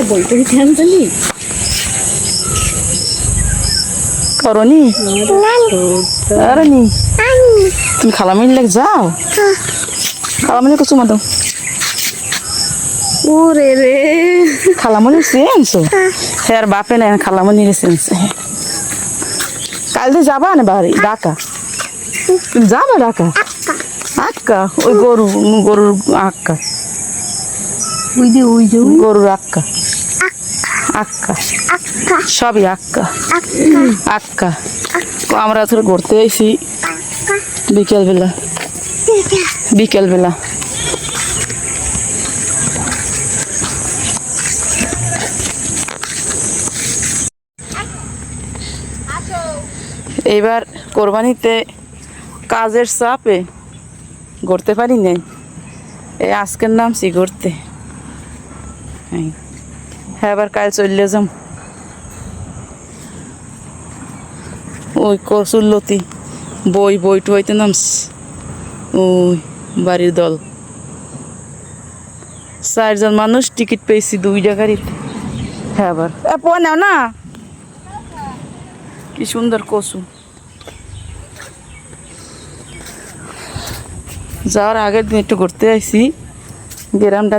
না বই টই ধ্যান জানি? করনি? আরে নি তুমি খালামিন লেগ যাও। খালামিন কো চুমা দাও ওরে রে। খালামনি চেনছো? হ্যাঁ বাপে না খালামনি রে চেনছে। কাল দিয়ে যাবা না বাড়ি তুমি যাবা ঢাকা আক্কা ওই গরু গরুর আক্কা। ওই যে ওই যে গরুর আক্কা। আক্কা। সবই আক্কা। আক্কা। আমরা ধরে ঘুরতে এসি বিকেলবেলা। বিকেলবেলা। এইবার কোরবানিতে কাজের চাপে ঘুরতে পারি নাই। এই আজকের নামছি ঘুরতে। এই। হ্যাঁ এবার কাল চললে যাম। ওই কসুল্লতি বই বইটু হইতে নামছি ওই বাড়ির দল। চারজন মানুষ টিকিট পেয়েছি দুইটা গাড়িতে হ্যাঁ আবার। এ পো নাও না। কি সুন্দর কচু। যাওয়ার আগের দিন একটু ঘুরতে আইছি, গ্রামটা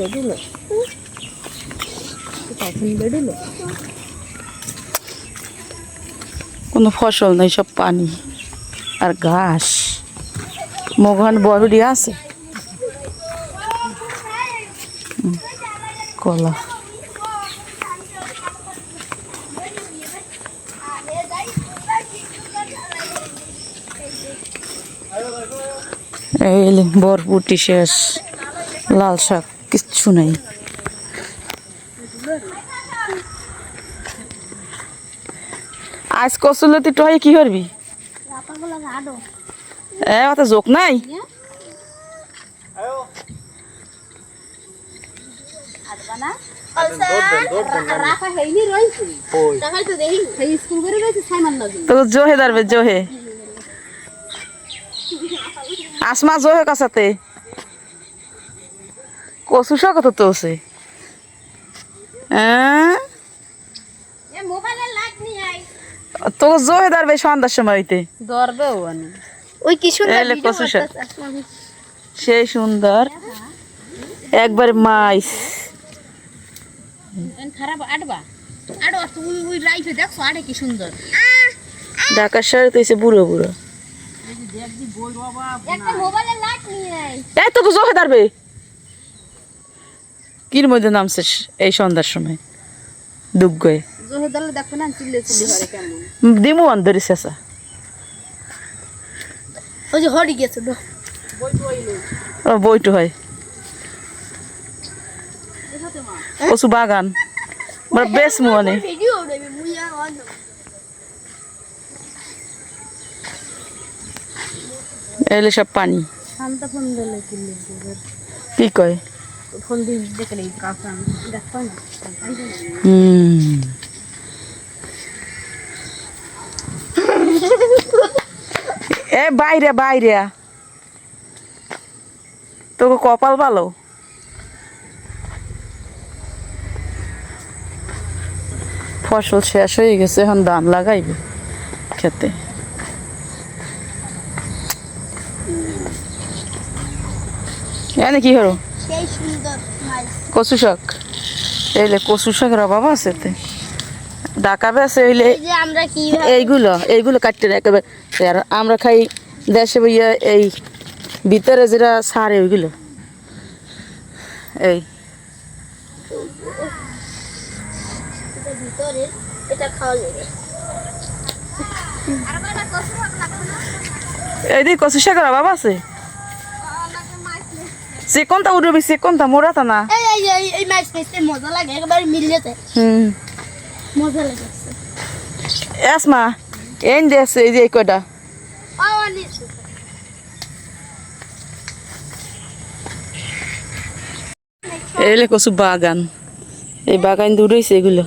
দেখতে আইছি কোনো ফসল নেই, সব পানি আর ঘাস। মগান বড়ি আছে? কলা। এই বরপুটি শেষ, লাল শাক। কিচ্ছু নেই। আজ কসুলতি টহে কি করবি? এ, অত জোক নাই? জোহে দাঁড়বে, জোহে। আসমা জোহে কাছাতে। কচু শাক কত তো আছে। হ্যাঁ? এ মোবাইলে লাইট নি আই তো জোহে দাঁড়বে সন্ধ্যার সময় হইতে। দরবে ওই কি সুন্দর কচু শাক। সেই সুন্দর। একবার মাইস। খারাপ আডবা আডো তুই ওই রাইফে দেখছ আড়ে কি সুন্দর। ঢাকার শহরে তো এসে বুড়ো বুড়ো। একটা মোবাইলে লাইট নি আই এই তো জোহে দাঁড়বে কির মধ্যে নামছে এই সন্ধ্যার সময়? দুগ্গয়ে দিমু অন্ধরি শেষা ওই যে হরি গেছে ও বইটু হয়। কচু বাগান। বেশ মনে এলে সব পানি। কি কয়? এ, বাইরে বাইরে। তোকে কপাল ভালো? ফসল শেষ হয়ে গেছে, এখন ধান লাগাইবে খেতে। এনে কি হলো কচু শাক। এইলে কচু শাকের অভাব আছে তে ডাকাবে আছে হইলে আমরা এইগুলো এইগুলো কাটতে রাখবে আর আমরা খাই দেশে বইয়া এই ভিতরে যেটা সারে ওইগুলো। এই। ভিতরে এটা খাওয়া যাবে। আর এইদিকে কচু শাকের অভাব আছে। সে কোনটা উঠবি সে কোনটা মোড়াতা না। এই এই এই এই মাছ খাইতে মজা লাগে একবার মিললেতে হুম। মজা লাগে এসমা এন দেশে এই যে কয়টা। পাওয়া নিচ্ছে এইলে কচু বাগান। এই বাগান দূরেছে এগুলো।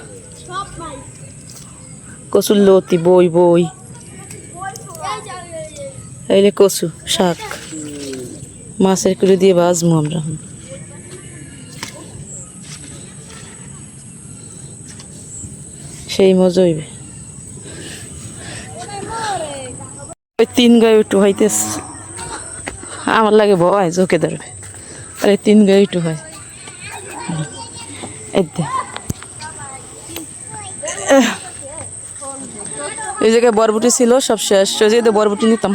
কচুর লতি বই বই। এইলে কচু শাক। মাছের কুড়ি দিয়ে বাজবো আমরা। সেই মজা হইবে। ওই তিন গায়ে উঠু হইতেছে। আমার লাগে ভয় জোকে ধরবে। আর এই তিন গায়ে উঠু হয়। এই জায়গায় বরবটি ছিল, সব শেষ। সেই বরবটি নিতাম।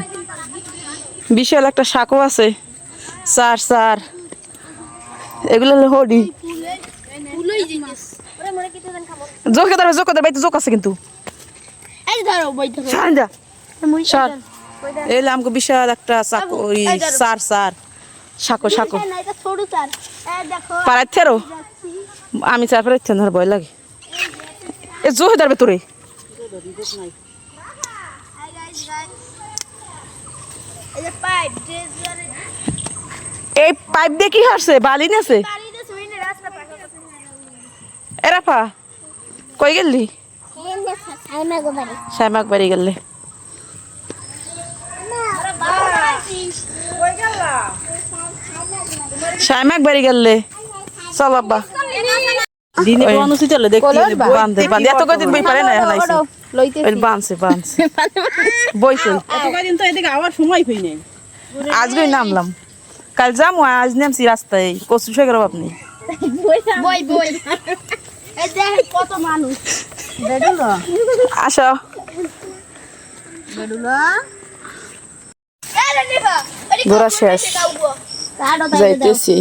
বিশাল একটা শাকও আছে। সার সার এগুলো হলো হডি। জোকে ধরবে জোকে ধরবে জোক আছে কিন্তু। সার এই আমাকে বিশাল একটা ওই সার সার এই দেখো পাড়ার থেরো। আমি চার পাড়ার থেন ধর ভয় লাগে। এ জোহে ধরবে তোরে। পাইপ এই পাইপ দিয়ে কি হচ্ছে বালি নেছে বাড়ি দে সুইনে রাস্তা পাকা কথা এরা পা কই গেলি? হেন দেখা সাইমা গো বাড়ি গেলে। শ্যামাক বাড়ি গেলে। চল আব্বা। দিনে ওই- অনুষ্ঠিত হলে দেখতে বান্ধে বান্ধে এত কদিন বই পারে না এখন আইছে লইতে ওই বানছে বানছে বই কই এত কদিন তো এদিকে আবার সময় হই নাই। আজকে নামলাম। কাল যামু আজ নামছি রাস্তায়। কচু শাকের অভাব নেই। আসো। ঘোরা শেষ। যাইতেছি।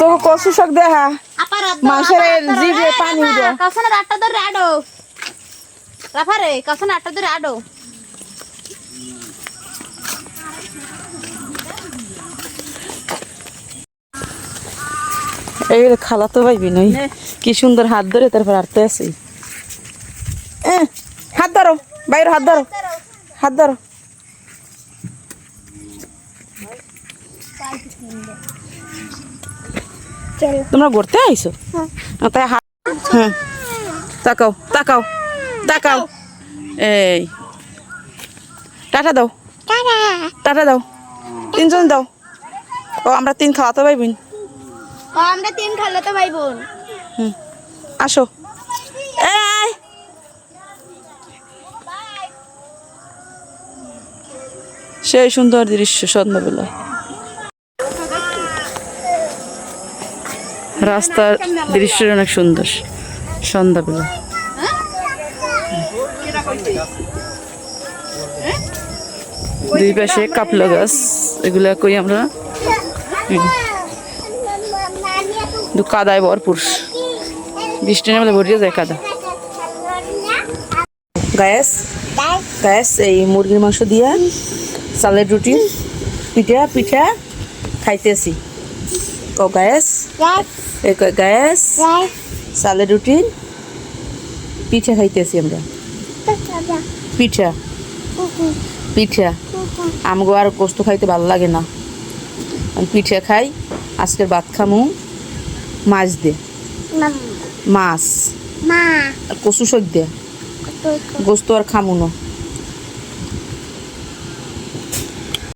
তো কচু শাক দেখা। মাছের জিভে পানি উঠে। কাসনা আটটা ধরে আডো। রাফা রে কাসনা আটটা ধরে আডো। এই খালা তো পাইবি নই। কি সুন্দর হাত ধরে তারপর আটতে আসি হাত ধরো বাইরে হাত ধরো হাত ধরো। তোমরা ঘুরতে আইছো? তাই হাত হ্যাঁ। তাকাও তাকাও তাকাও। এই। টাটা দাও। টাটা। দাও। তিনজন দাও। ও আমরা তিন খাওয়াতে পাইবিন আমরা তিন ভাই বোন। আসো। সেই সুন্দর দৃশ্য সন্ধ্যাবেলা রাস্তার দৃশ্য অনেক সুন্দর সন্ধ্যাবেলা দুই পাশে কাপলা গাছ, এগুলা কই আমরা? দু কাদায় ভরপুর। বৃষ্টি নামলে ভরিয়ে যায় কাদা। গ্যাস গ্যাস এই মুরগির মাংস দিয়া চালের রুটি পিঠা পিঠা খাইতেছি। ও গ্যাস গ্যাস চালের রুটি পিঠা খাইতেছি আমরা। পিঠা পিঠা। আমগো আর গোস্ত খাইতে ভালো লাগে না। পিঠা খাই, আজকের ভাত খামু। মাছ দে। মাছ। কচু শাক দে। গোস্ত আর খামু না।